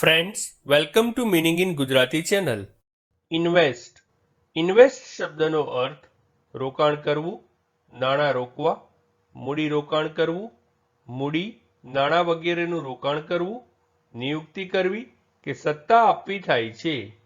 Friends welcome to meaning in Gujarati channel invest invest શબ્દનો અર્થ રોકાણ કરવું, નાણાં રોકવા, મૂડી રોકાણ કરવું, મૂડી, નાણાં વગેરેનું રોકાણ કરવું, નિયુક્તિ કરવી કે સત્તા આપવી થાય છે.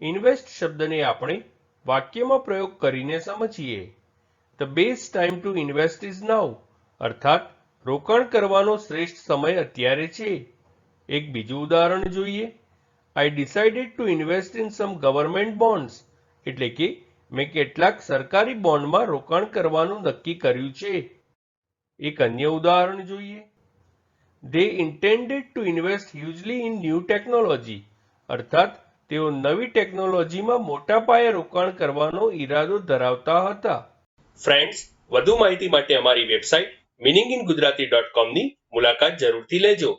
ઇન્વેસ્ટ શબ્દને આપણે વાક્યમાં પ્રયોગ કરીને સમજીએ. The best time to invest is now અર્થાત રોકાણ કરવાનો શ્રેષ્ઠ સમય અત્યારે છે. એક બીજું ઉદાહરણ જોઈએ. I decided to invest in some government bonds એટલે કે મેં કેટલાક સરકારી બોન્ડમાં રોકાણ કરવાનું નક્કી કર્યું છે. એક અન્ય ઉદાહરણ જોઈએ. They intended to invest hugely in new technology અર્થાત તેઓ નવી ટેકનોલોજીમાં મોટા પાયે રોકાણ કરવાનો ઈરાદો ધરાવતા હતા. ફ્રેન્ડ્સ વધુ માહિતી માટે અમારી website meaning in Gujarati dot કોમની મુલાકાત જરૂરથી લેજો.